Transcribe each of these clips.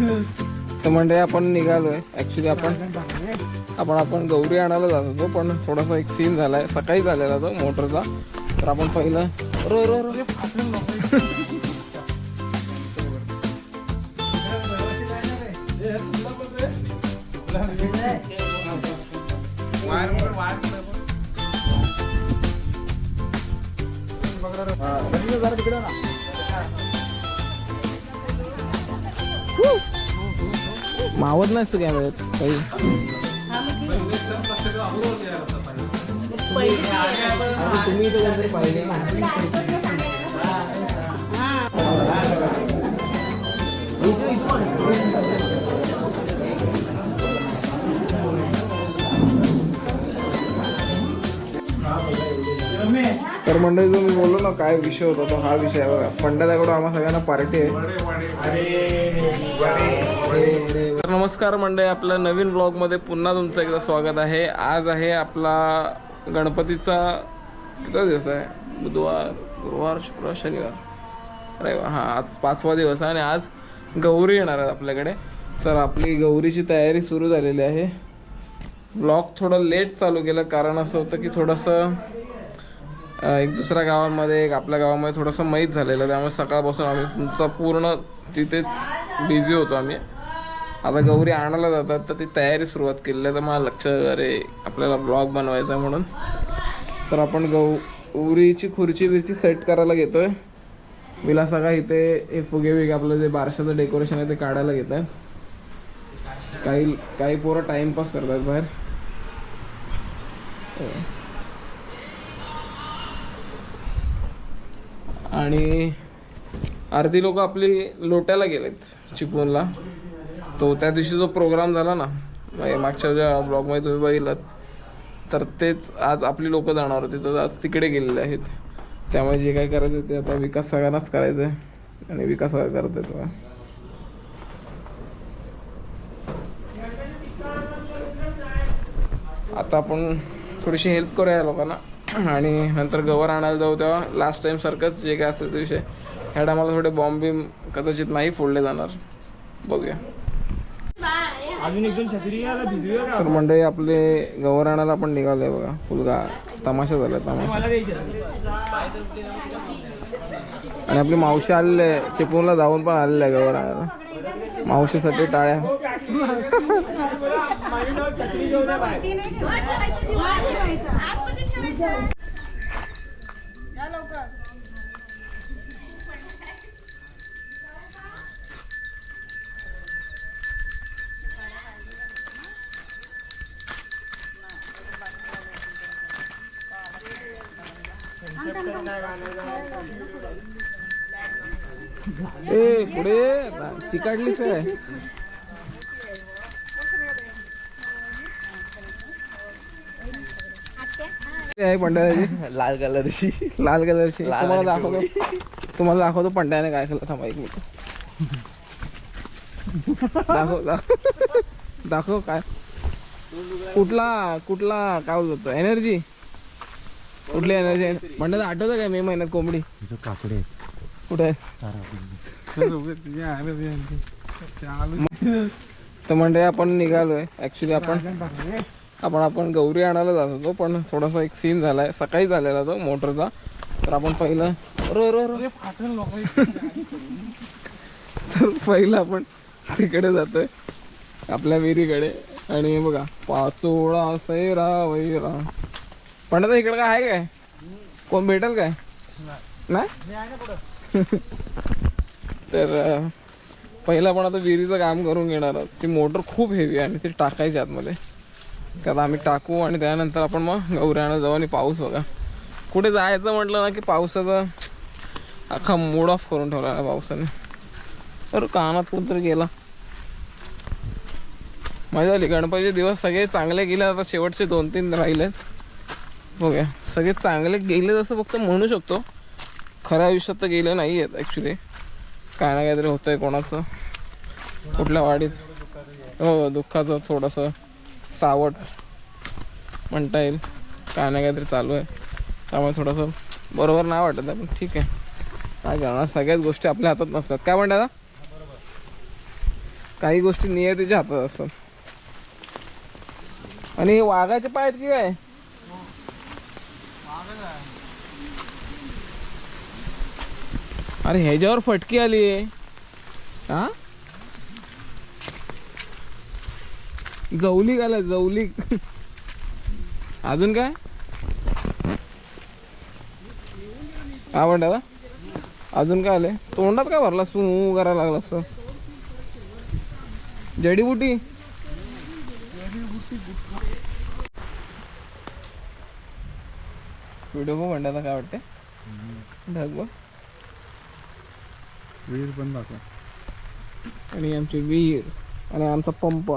तर म्हणजे आपण निघालोय. ऍक्च्युली आपण आपण आपण गौरी आणायला जात होतो पण थोडासा एक सीन झालाय. सकाळी झालेला तो मोटरचा. तर आपण पहिलं रो रो रो. मावत नाही तू कॅमेऱ्यात काही तुम्ही इथे कोणतरी पाहिजे ना. तर मंडळी तुम्ही बोललो ना काय विषय होता तो हा विषय आहे बघा. पंडाल्याकडून आम्हा सगळ्यांना पार्टी आहे. तर नमस्कार मंडळी आपल्या नवीन ब्लॉगमध्ये पुन्हा तुमचं एकदा स्वागत आहे. आज आहे आपला गणपतीचा किती दिवस आहे? बुधवार गुरुवार शुक्रवार शनिवार. अरे हां आज पाचवा दिवस आहे आणि आज गौरी येणार आहे आपल्याकडे. तर आपली गौरीची तयारी सुरू झालेली आहे. ब्लॉग थोडं लेट चालू केलं कारण असं होतं की थोडंसं एक दुसऱ्या गावामध्ये एक आपल्या गावामध्ये थोडंसं माहीत झालेलं. त्यामुळे सकाळपासून आम्ही तुमचा पूर्ण तिथेच बिझी होतो आम्ही. आता गौरी आणायला जातात तर ती तयारी सुरुवात केली. आहे तर मला लक्ष अरे आपल्याला ब्लॉग बनवायचा आहे म्हणून. तर आपण गौरीची खुर्ची बिर्ची सेट करायला घेतोय. विला सगळा इथे हे फुगे बिगे आपलं जे बारशाचं डेकोरेशन आहे ते काढायला घेत आहेत. काही काही पोरं टाइमपास करतात बाहेर. आणि अर्धी लोक आपली लोट्याला गेलेत चिपळूणला. तो त्या दिवशी जो प्रोग्राम झाला ना म्हणजे मागच्या ज्या ब्लॉगमध्ये तुम्ही बघितलात तर तेच आज आपली लोक जाणार होती. तर आज तिकडे गेलेले आहेत. त्यामुळे जे काय करायचं ते आता विकास सगळ्यांनाच करायचं आहे. आणि विकास सगळं करत आहे आता आपण थोडीशी हेल्प करूया लोकांना. आणि नंतर गवर आणायला जाऊ तेव्हा लास्ट टाइम सारखंच जे काय असेल ते विषय. ह्या टायमाला थोडे बॉम्ब बिम कदाचित नाही फोडले जाणार. बघूया. तर मंडळी आपले गवर आणायला आपण निघालोय बघा. फुलगा तमाशा झाला तमाशा. आणि आपली मावशी आलेली आहे. चिपळूणला जाऊन पण आलेली आहे गवर आणायला. मावशीसाठी टाळ्या. ए पुढे चिकाडलीच आहे आहे पंढऱ्याची? लाल कलरची. लाल कलरची. लाल तुम्हाला दाखवतो. तुम्हाला दाखवतो पंड्याने काय केलं. थांबा एक मिनिट. दाखव दाखव. काय. कुठला कुठला काय बोलतो एनर्जी कुठली एनर्जी पंड्याचं आठवतं काय मे महिन्यात कोंबडी? काकडे कुठे आहे? तर म्हणजे आपण निघालोय. ऍक्च्युली आपण आपण आपण गौरी आणायला जात होतो पण थोडासा एक सीन झालाय. सकाळी झालेला तो मोटरचा. तर आपण पहिलं तर पहिलं आपण तिकडे जातोय आपल्या विहिरीकडे. आणि बघा पाचोळा सैरा वैरा. पण आता इकडे काय आहे काय? कोण भेटेल काय? नाही? तर पहिला पण आता विहिरीचं काम करून घेणार आहोत. ती मोटर खूप हेवी आहे आणि ती टाकायची आतमध्ये. तर आता आम्ही टाकू आणि त्यानंतर आपण मग गौऱ्यानं जाऊ आणि पाऊस बघा. कुठे जायचं म्हटलं ना की पावसाचा अख्खा मूड ऑफ करून ठेवला ना पावसाने. तर कानात कोणतरी गेला. मजा आली. गणपतीचे दिवस सगळे चांगले गेले. आता शेवटचे दोन तीन राहिलेत. बघा सगळे चांगले गेले जसं फक्त म्हणू शकतो. खऱ्या आयुष्यात तर गेले नाही आहेत ॲक्च्युली काय ना काहीतरी होतंय कोणाचं. कुठल्या वाडीत. हो दुःखाचं थोडंसं. सावट म्हणता येईल. काय ना काहीतरी चालू आहे. त्यामुळे थोडंसं बरोबर नाही वाटत आहे पण ठीक आहे. काय करणार? सगळ्याच गोष्टी आपल्या हातात नसतात. काय म्हणतात काही गोष्टी नियतीच्या हातात असतात. आणि हे वाघाचे पाय आहेत की काय? अरे ह्याच्यावर फटकी आली आहे हा? जवली आला जवली अजून काय? काय म्हणता अजून काय आले तोंडात काय भरला? सू करायला लागला असं जडीबुटी व्हिडिओ बघ म्हणण्याला काय वाटते ढग बघ. वीर पण दाखव. आणि आमचे विहीर आणि आमचा पंप.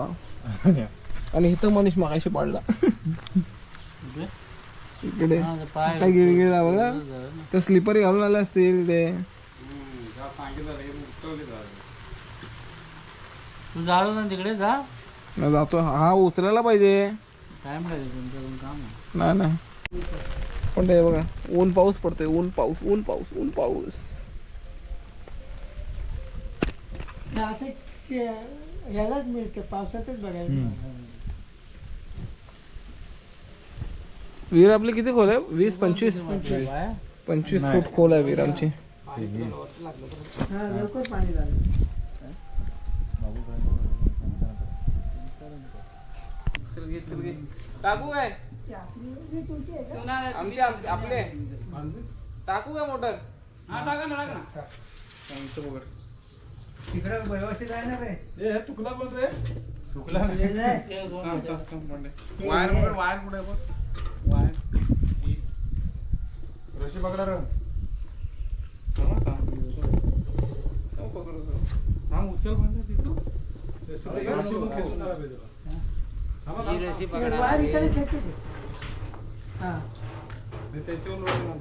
आणि इथं मनीष मागाशी पडला. इकडे. काय गिळगिळ बघा ते स्लिपर घालून आले असतील ते. तू ना तिकडे जा. न जातो. हा उचलायला पाहिजे. टाइम लागेल काम आहे. ना ना. पण ते बघा ऊन पाऊस पडतोय. ऊन पाऊस ऊन पाऊस ऊन पाऊस. यालाच मिळतं पावसातच बघायला विहीर आपली किती खोल आहे? वीस पंचवीस? पंचवीस फूट खोल आहे विहीर आमची. हा लवकर पाणी झालं. टाकू काय? आमचे आम- आपले. टाकू काय मोटर? तिकडं व्यवस्थित आहे ना रे तुकला बोल रे. तुकला वायर वायर कुठे रशी पकडा रे. थांब उचल तिथं. वायर इकडे. हा. त्याच्यावर.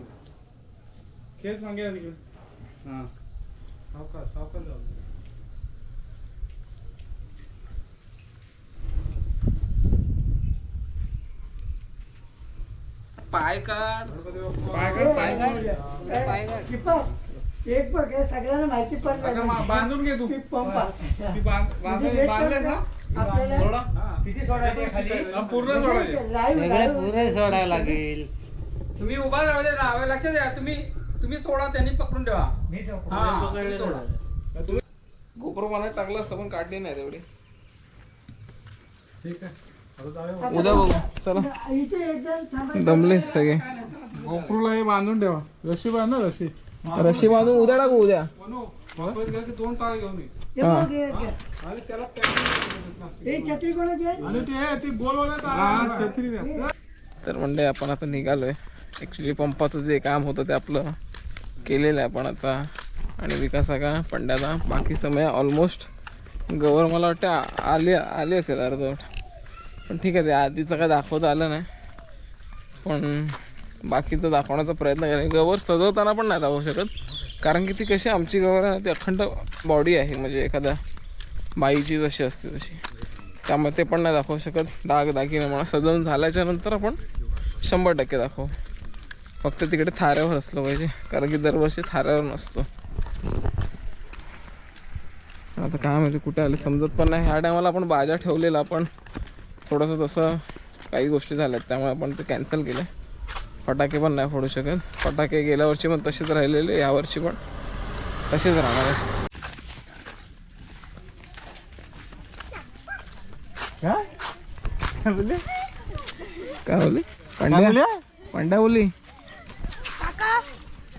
खेच मागे हा. सावकाश सावकाश जाऊ पाय काढ. काढ, एक बघ हे सगळ्यांना माहिती अगं, मा- बांधून घे तू. की पंप आहे. ती बांध बांधले बांधले ना? आपल्याला. किती सोडायचं खाली. हा, पूर्ण सोडायचे. सोडावं लागेल. तुम्ही उभा राहू दे राहावे लक्षात द्या तुम्ही तुम्ही सोडा त्यांनी पकडून ठेवा. मी. हा, पकडले तुम्ही सोडा. गोप्रो मला टाकलं असतं पण काढली नाही तेवढी ठीक आहे. उद्या बघू. चला. इथे एकदम थांबायचं. दमले सगळे. गोपुरला हे बांधून ठेवा. रशी बांध ना रशी. रशी बांधून उद्या टाकू उद्या. दोन ताळ घेऊन. हे हे. हे तर म्हणजे आपण आता निघालोय. ॲक्च्युली पंपाचं जे काम होतं ते आपलं केलेलं आहे आपण आता. आणि विकासा का पंड्याचा. बाकी समय ऑलमोस्ट गवर मला वाटतं आली आली असेल अर्धवट. पण ठीक आहे ते आधीचं काय दाखवता आलं नाही. पण बाकीचं दाखवण्याचा प्रयत्न केला गवर सजवताना पण नाही दाखवू शकत. कारण की ती कशी आमची गवर आहे ती अखंड बॉडी आहे. म्हणजे एखाद्या बाईची जशी असते तशी. त्यामुळे ते पण नाही दाखवू शकत. दाग दागिने म्हणा सजवून झाल्याच्यानंतर आपण शंभर टक्के दाखवू. फक्त तिकडे थाऱ्यावर असलं पाहिजे. कारण की दरवर्षी थाऱ्यावर नसतो. आता काय माहिती कुठे आले समजत पण नाही. ह्या टायमाला आपण बाजा ठेवलेला पण. थोडंसं तसं काही गोष्टी झाल्यात त्यामुळे आपण ते कॅन्सल केलं फटाके पण नाही फोडू शकत. फटाके गेल्या वर्षी पण तसेच राहिलेले यावर्षी पण तसेच राहणार आहेत. काय? बोलली? पांड्या? पांड्या बोलली?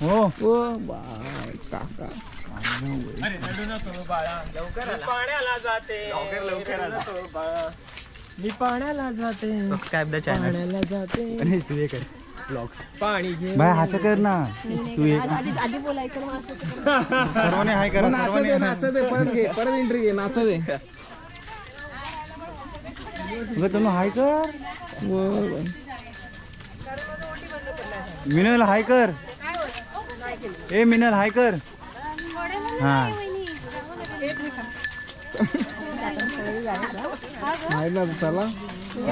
हो. ओ बाय काका. मी पाण्याला जाते. सबस्क्राईब द चॅनल पाण्याला जाते. पाणी घे. असं कर ना. तू एक सर्वांनी हाय करा नाच सर्वांनी दे नाच दे परत घे परत एंट्री घे नाच दे. अगं तनु हाय कर. मिनल हाय कर. ए मिनल हाय कर. हा. आहे. ना चला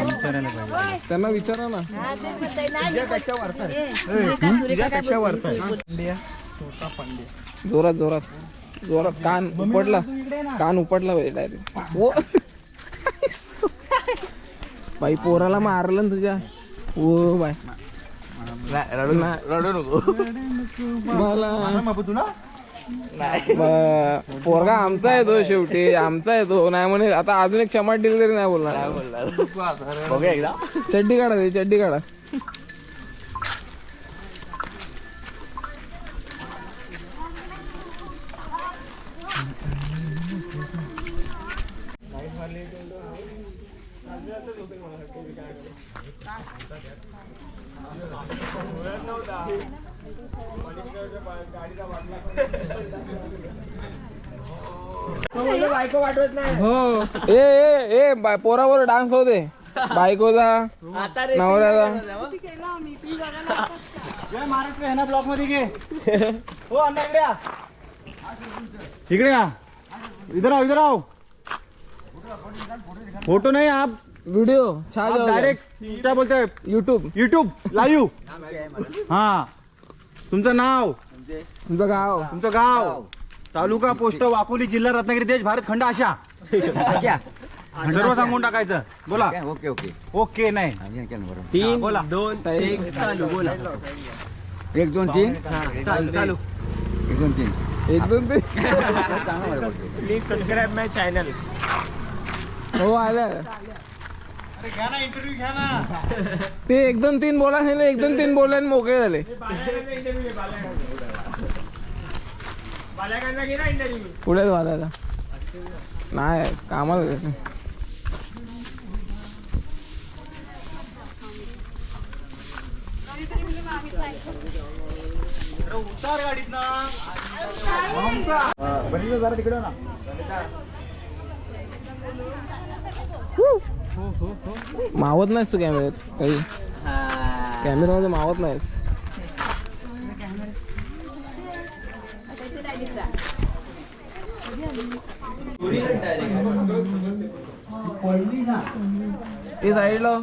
विचारायला पाहिजे त्यांना विचारा ना जोरात जोरात. जोरात. कान उपडला कान उपटला पाहिजे डायरेक्ट ओ. बाई पोराला मारलं ना तुझ्या. ओ बाय. रडू नको. मला. पोरगा आमचा आहे तो शेवटी आमचा आहे तो. नाही म्हणे आता अजून एक चमाट दिली तरी नाही बोलणार. चड्डी काढा ते चड्डी काढा. हो. ए ए ए बा- पोरावर डान्स होते बायकोचा नवऱ्याचा. जय महाराष्ट्र आहे ना ब्लॉकमध्ये घे. हो अण्णा इकडे या. इकडे या. इधर आओ इधर आओ. फोटो नहीं आप व्हिडिओ छान डायरेक्ट क्या बोलते हैं? युट्यूब युट्यूब लाईव्ह हा. तुमचं नाव? तुमचं गाव. तुमचं गाव? तालुका पोस्ट वाकोली जिल्हा रत्नागिरी देश भारत खंड आशा. सर्व सांगून टाकायचं. बोला. Okay okay okay. नाही. तीन बोला. दोन एक चालू बोला. एक दोन तीन. चालू चालू. एक दोन तीन. एक दोन ते चांगलं मला बोलतो. प्लीज सबस्क्राईब माय चॅनल हो आलं. ते एक दोन तीन बोला नाही एक दोन तीन बोलले आणि मोकळे झाले. पुढे वाजायला नाही कामाला जरा तिकडे ना. मावत नाहीस तू कॅमेऱ्यात काही. कॅमेरामध्ये मावत नाहीस. ते साईडला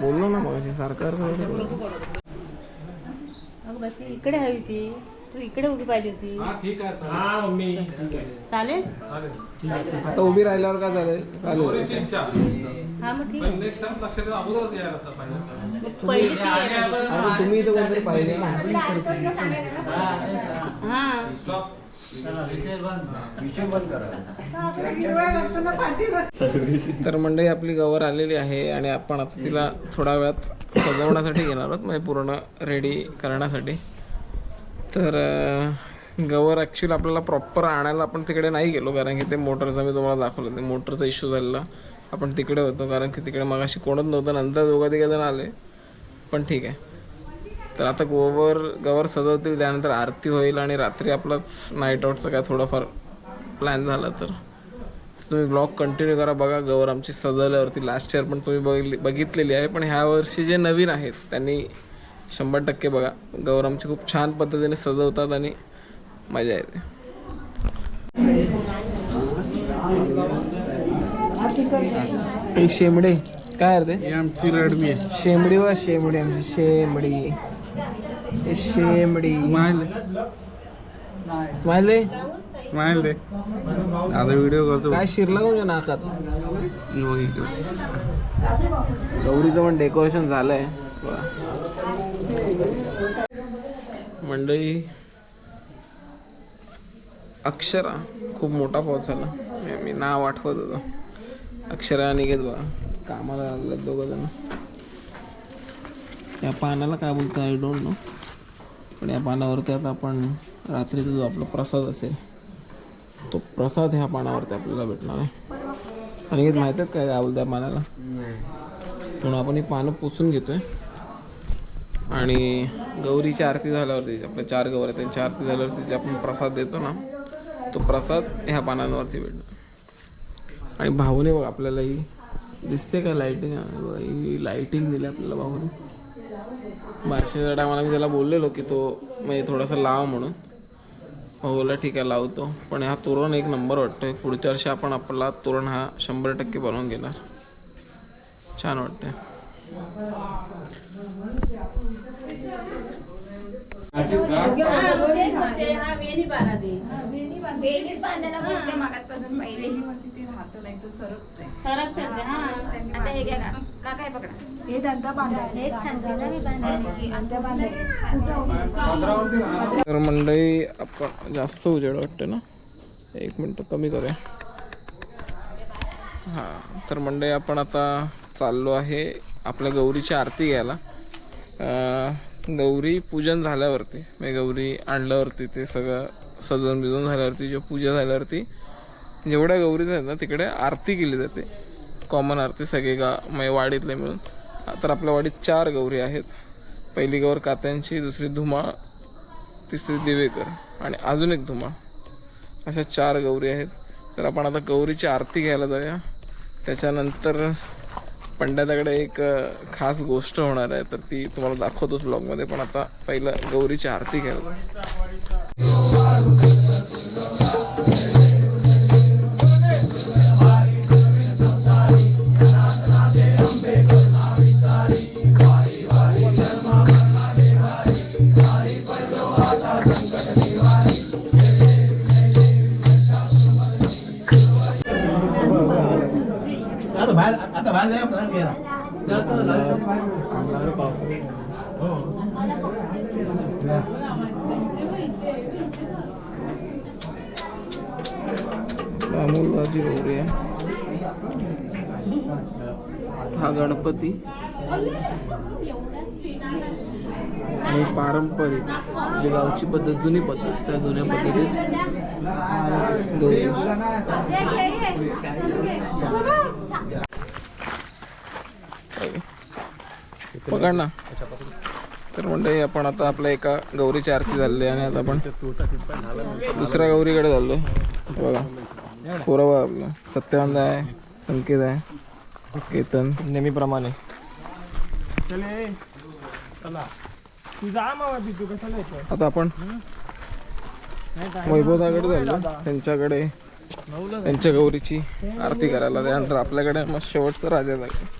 बोललो ना मग सरकार ती इकडे हवी ती. तू इकडे उभी पाहिजे होती. हा मम्मी. चालेल? आता उभी राहिल्यावर काय चालेल चालेल हा मग ठीक आहे. मग पहिली ती आहे. आणि तुम्ही इथं कोणतरी ना हा. तर मंडळी आपली गवर आलेली आहे आणि आपण आता तिला थोडा वेळात सजवण्यासाठी घेणार आहोत. म्हणजे पूर्ण रेडी करण्यासाठी. तर गवर ॲक्च्युली आपल्याला प्रॉपर आणायला आपण तिकडे नाही गेलो. कारण की ते मोटरचा मी तुम्हाला दाखवलं. ते मोटरचा इश्यू झालेला. आपण तिकडे होतो. कारण की तिकडे मगाशी कोणच नव्हतं. नंतर दोघं तिघं जण आले. पण ठीक आहे. तर आता गोवर गवर सजवतील. त्यानंतर आरती होईल आणि रात्री आपलाच नाईट आउटचं काय थोडंफार प्लॅन झाला तर. तुम्ही ब्लॉग कंटिन्यू करा. बघा गवर आमची सजवल्यावरती लास्ट इयर पण तुम्ही बघितली बघितलेली आहे. पण ह्या वर्षी जे नवीन आहेत त्यांनी शंभर टक्के बघा. गौर आमची खूप छान पद्धतीने सजवतात आणि मजा येते. शेंबडे काय रे ते? आमची रडमी शेंबडी वा शेंबडी आमची शेंबडी. शेंबडी. स्माइल रे. स्माइल दे आता व्हिडिओ करतो. काय शिरलं तुझ्या नाकात? गौरीचं पण डेकोरेशन झालंय. मंडळी अक्षरा खूप मोठा पाऊस झाला. मी- मी नाव आठवत होतो. अक्षरा निघेत बघा कामाला लागले दोघं जण. या पानाला काय बोलतो आय डोंट नो पण या पानावरती आता आपण रात्रीचा जो आपला प्रसाद असेल तो प्रसाद ह्या पानावरती आपल्याला भेटणार आहे. आणि माहीत आहेत काय काय बोलतं या पानाला म्हणून आपण ही पानं पुसून घेतोय. आणि गौरीची आरती झाल्यावरती आपल्या चार गौर आहेत त्यांची आरती झाल्यावरती जे आपण प्रसाद देतो ना तो प्रसाद ह्या पानांवरती भेटतो. आणि भाऊने बघ आपल्याला ही दिसते का लाईटिंग ही लाईटिंग दिली आपल्याला भाऊने. बारशेच्या टायमाला मी त्याला बोललेलो की तो म्हणजे थोडासा लाव म्हणून. भाऊला ठीक आहे लावतो. पण हा तोरण एक नंबर वाटतोय. पुढच्या वर्षी आपण आपला तोरण हा शंभर टक्के बनवून घेणार. छान वाटतंय. वेलीच बांधायला बोलते मागातपासून पहिले आता हे घ्या काका हे पकडा तर मंडळी आपण जास्त उजेड वाटते ना? एक मिनटं कमी करूया. हां तर मंडळी आपण आता चाललो आहे आपल्या गौरीची आरती घ्यायला. गौरी पूजन झाल्यावरती म्हणजे गौरी आणल्यावरती ते सगळं सजवून बिजवून झाल्यावरती जेव्हा पूजा झाल्यावरती जेवढ्या गौरी आहेत ना तिकडे आरती केली जाते. कॉमन आरती सगळे गा म्हणजे वाडीतले मिळून. तर आपल्या वाडीत चार गौरी आहेत. पहिली गौर कात्यांची दुसरी धुमाळ तिसरी दिवेकर आणि अजून एक धुमाळ अशा चार गौरी आहेत. तर आपण आता गौरीची आरती घ्यायला जाऊया. त्याच्यानंतर पंड्याकडे एक खास गोष्ट होणार आहे तर ती तुम्हाला दाखवतोच ब्लॉगमध्ये पण आता पहिलं गौरीची आरती घ्यायला. जाऊया. अमोलरावची गौरी आहे. हा गणपती. आणि पारंपरिक जी गावची पद्धत जुनी पद्धत त्या जुन्या पद्धतीत गौरी पकड ना. तर म्हणजे आपण आता आपल्या एका गौरीची आरती झालेली आहे आणि आता आपण दुसऱ्या गौरीकडे चाललोय. बघा. पोरं बघा आपलं. सत्यानंद आहे संकेत आहे केतन. नेहमीप्रमाणे. चले. चला. तू जा मामा तू कशाला येतो आता आपण वैभवदाकडे चाललो त्यांच्याकडे. त्यांच्या गौरीची आरती करायला त्यानंतर आपल्याकडे मग शेवटचं राजा जागे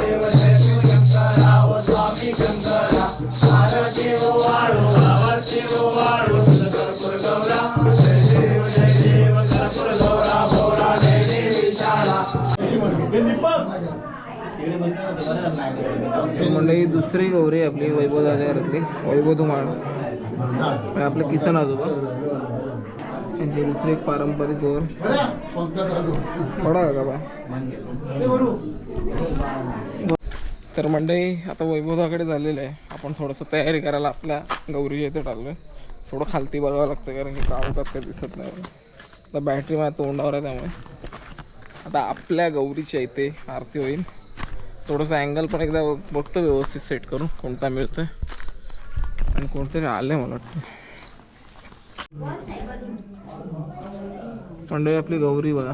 दुसरी गौरी आपली वैभव दादावरातली वैभव धुमाळ. आणि आपलं किसन आजोबा. त्यांची दुसरी एक पारंपरिक गौर. पडा का बा तर मंडळी आता वैभवदाकडे झालेलं आहे. आपण थोडंसं तयारी करायला आपल्या गौरीच्या इथे टाकलोय. थोडं खालती बघावं लागतं कारण की काळोखात काही दिसत नाही. आता बॅटरी माझ्या तोंडावर आहे त्यामुळे. आता आपल्या गौरीच्या इथे आरती होईल. थोडंसं अँगल पण एकदा बघतो व्यवस्थित सेट करून कोणता मिळतोय. आणि कोणतरी आलंय मला वाटतं. मंडळी आपली गौरी बघा.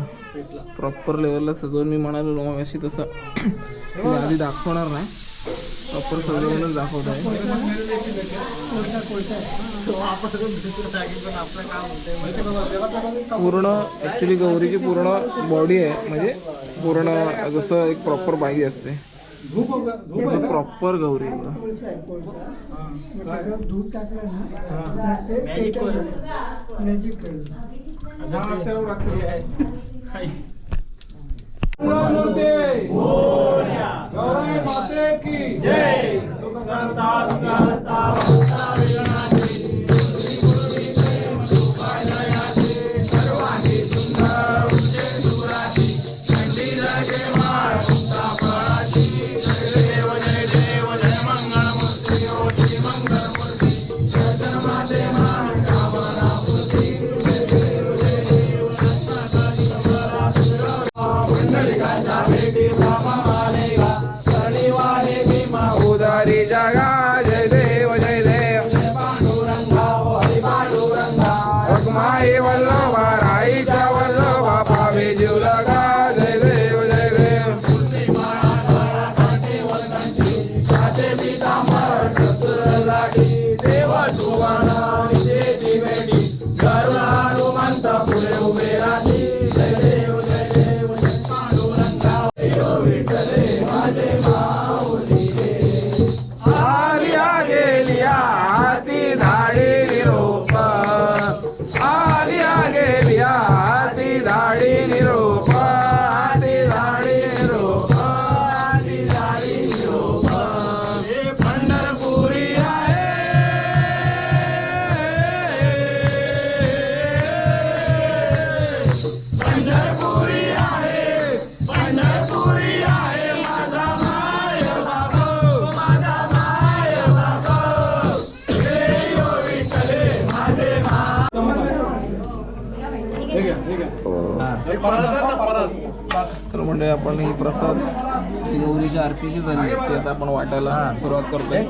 प्रॉपर लेवलला सजवून मी म्हणालो मग तसं आधी दाखवणार नाही. प्रॉपर सजवूनच दाखवत आहे. पूर्ण ॲक्च्युली गौरीची पूर्ण बॉडी आहे म्हणजे पूर्ण जसं एक प्रॉपर बाई असते. प्रॉपर गौरी आहे. बघा. Santa pure poverati, तर म्हणजे आपण ही प्रसाद गौरीच्या आरतीची झाली. ती आता आपण वाटायला सुरुवात करतोय.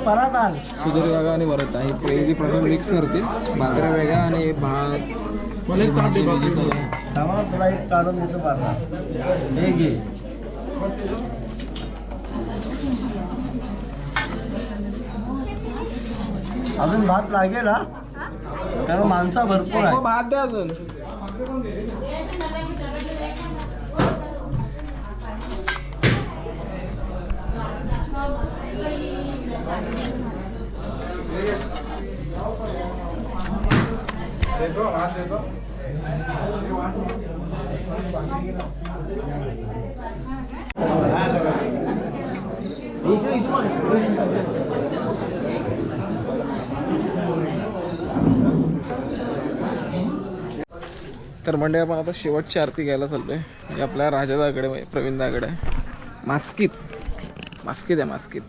सुधीर काका आणि वरटा ही पहिली प्रसाद मिक्स करतील. भाकऱ्या वेगळ्या आणि भात. काढून हे अजून भात लागेल हा? कारण माणसा भरपूर आहे. हो, भात द्या अजून देतो हात देतो तर म्हणजे आपण आता शेवटची आरती घ्यायला चाललोय. आपल्या राजादाकडे म्हणजे प्रवीणदाकडे आहे मास्कीत. मास्कित आहे मास्कीत.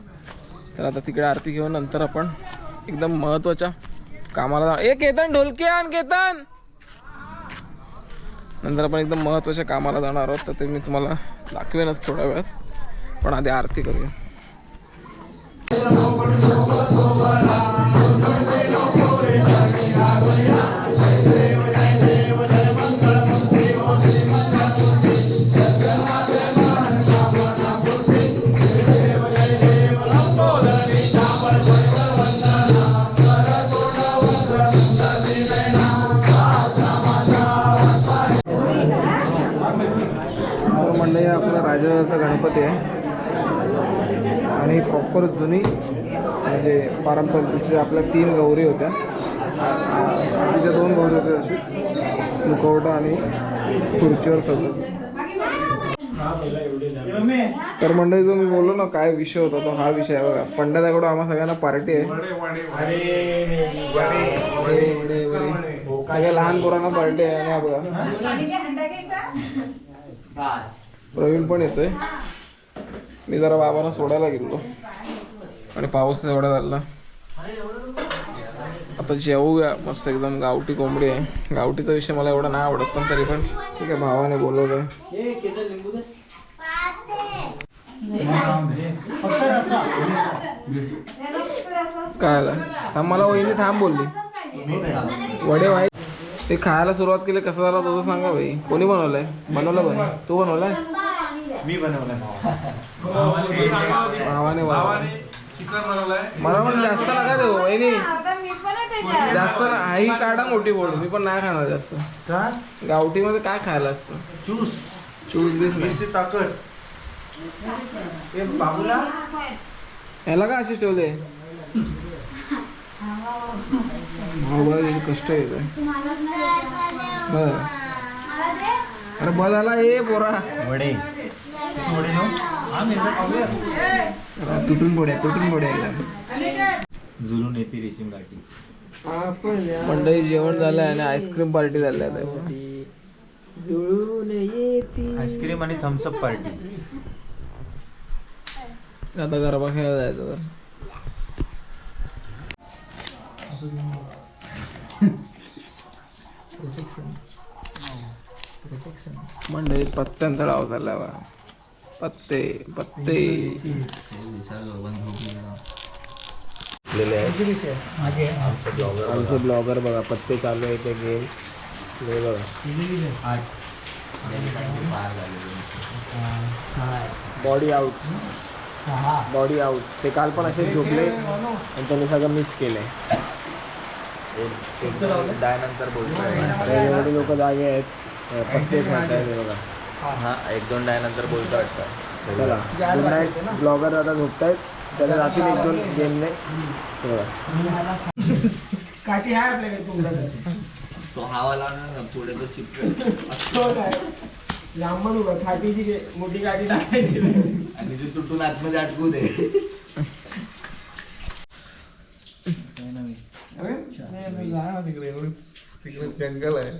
तर आता तिकडे आरती घेऊन नंतर आपण एकदम महत्त्वाच्या कामाला ए केतन ढोलकी आण केतन! नंतर आपण एकदम महत्त्वाच्या कामाला जाणार आहोत तर ते मी तुम्हाला दाखवेनच थोड्या वेळात. पण आधी आरती करूया. प्रॉपर जुनी म्हणजे पारंपरिक जसे आपल्या तीन गौरी होत्या. तिच्या दोन गौरी होत्या अशी. मुखवटा आणि खुर्चीवर सजत तर मंडळी जो मी बोललो ना काय विषय होता तो हा विषय आहे बघा. पंडिताकडून आम्हा सगळ्यांना पार्टी आहे. सगळ्या लहान पोरांना पार्टी आहे. आणि हा बघा. प्रवीण पण येतोय. मी जरा बाबांना सोडायला गेलो. आणि पाऊस एवढा झाला. आता जेवूया. मस्त एकदम गावठी कोंबडी आहे. गावठीचा विषय मला एवढा नाही आवडत पण तरी पण ठीक आहे भावाने बोलवलं काय आलं थांब मला वहिनी थांब बोलली. वडे वाई ते खायला सुरुवात केली कसं झालं तुझं सांगा भाई कोणी बनवलंय? बनवलं कोणी तू बनवलाय? मी बनवलं भावाने बनवलंय. चिकन बनवलंय. मला पण जास्त नका देऊ वहिनी. जास्त ना- आई काढा मोठी बोल मी पण नाही खाणार जास्त. का? गावठीमध्ये काय खायला असतं? ज्यूस बीस नाही. नुसती ताकद. बाबूला? ह्याला का असे ठेवले? कष्ट येत बर. अरे बस झाला ये पोरा. वडे. तुटून पड्या तुटून पड्या एकदम जुलून येते रेशीम गाठी मंडळी जेवण झालंय आणि आईस्क्रीम पार्टी झाली आता आईस्क्रीम आणि थम्सअप पार्टी आता गरबा खेळायला जायचं तर मंडळी पत्त्यांचा डाव झाला बा पत्ते पत्ते. आमचे ब्लॉगर बघा पत्ते चालू आहे ते गेम. हे बघा. बॉडी आउट बॉडी आउट ते काल पण असे झोपले आणि त्यांनी सगळं मिस केलंय. नंतर बोलतोय एवढे लोक जागे आहेत. पत्ते खेळत आहेत हे बघा. हा एक दोन नंतर बोलतो वाटतं. चला गुड नाईट ब्लॉगर आता झोपतायत. त्याला रात्री एक दोन गेम नाही काठी आहे आपल्याकडे तुमच्याकडे. तो हवा लावणार ना पुढे तो चिपक तो काय लांबून उभा. खाटीची जे- मोठी गाडी टाकायची आणि ते तुटून आतमध्ये अटकू दे. तिकडे तिकडे जंगल आहे.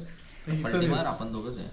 आपण दोघंच आहे.